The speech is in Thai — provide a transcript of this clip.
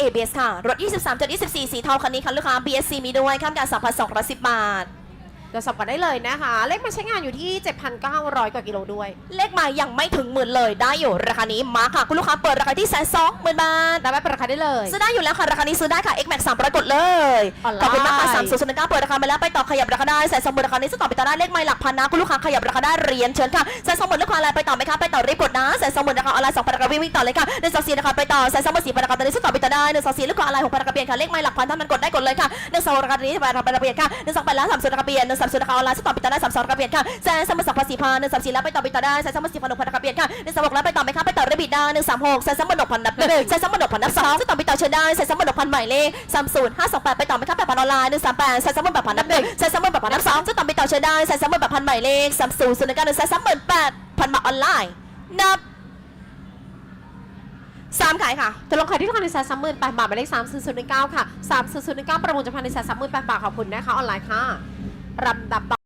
ABS ค่ะ รถ 23.24 สีเทาคันนี้ค่ะลูกค้า BSC มีด้วยข้ามการ3,210 บาทตรวจสอบกันได้เลยนะคะ เลขมาใช้งานอยู่ที่ 7,900 กว่ากิโลด้วย เลขมายังไม่ถึงหมื่นเลยได้อยู่ราคานี้มาค่ะ คุณลูกค้าเปิดราคาที่แสนสองหมื่นบาทแต่ไม่เป็นราคาได้เลย ซื้อได้อยู่แล้วค่ะ ราคานี้ซื้อได้ค่ะ X Max 3ปรากฏเลยออนไลน์ขอบคุณมากค่ะ3 0 0 9เปิดราคาไปแล้วไปต่อขยับราคาได้แสนสองหมื่นราคานี้ซื้อต่อไปต่อได้เลขไม่หลักพันนะคุณลูกค้าขยับราคาได้เรียนเชิญค่ะแสนสองหมื่นลูกค้าอะไรไปต่อไหมคะไปต่อรีบกดนะแสนสองหมื่นราคาออนไลน์สองพันราคาวิ่งวิ่งต่อเลยค่ะหนึ่งสองสี่ราคาไปต่อแสนสองหมื่นสี่พันราคาตอนนี้ซื้อต่อไปต่อได้หนึ่งสองสี่ลูกค้าออนไลน์หกพันราคาเปลี่ยนค่ะเลขไม่หลักพันถ้ามันกดได้กดเลยค่ะหนึ่งสองราคาตอนนี้ราคาเปลี่ยนค่ะหนึ่งสองแปดแล้วสามสิบราคาเปลี่ยนหนึ่งสามสิบราคาออนไลน์ซื้อต่อไปต่อได้สามสองราคาเปลี่ยนค่ะแสนสองหมื่นสองพันสี่พันหนึ่งสามสี่แล้วไปต่อไปต่อได้แสนสองหมื่นสี่พันหกพันราคาเปลี่ยนค่ะหนึ่งสามหกแล้วไปต่อไหมคะไปต่อระบิดได้หนึ่งสามหกแสนสองหมื่นหกพันนับหนึ่งแสนสองหมื่นหกพันนับสองซื้อต่อไปต่อเชิญได้แสนสองหมื่นหกพันหมายเลขสามศูนย์ห้าสองแปดไปต่อไหมคะแปดพันออนไลน์หนึ่งสามแปดแสนสองหมื่นแปดพันนับหนึ่งแสนสองหมื่นแปดพันนับสองซื้อต่อไปต่อเชิญได้แสนสองหมื่นแปดพันหมายเลขสามศูนย์ศูนย์หนึ่งเก้าหนึ่งแสนสองหมื่นแปด พันบาทออนไลน์นับสามขายค่ะจะลงขายที่ราคาในแสนสามหมื่นแปดบาทหมายเลขสามศูนย์ศูนย์หนึ่งเก้าค่ะสามศูนย์ศูนย์หนึ่งเก้าประมูลจะพันในแสนสามหมื่นแปดบาทขอบคุณนะคะออนไลน์ค่ะลำดับต่อ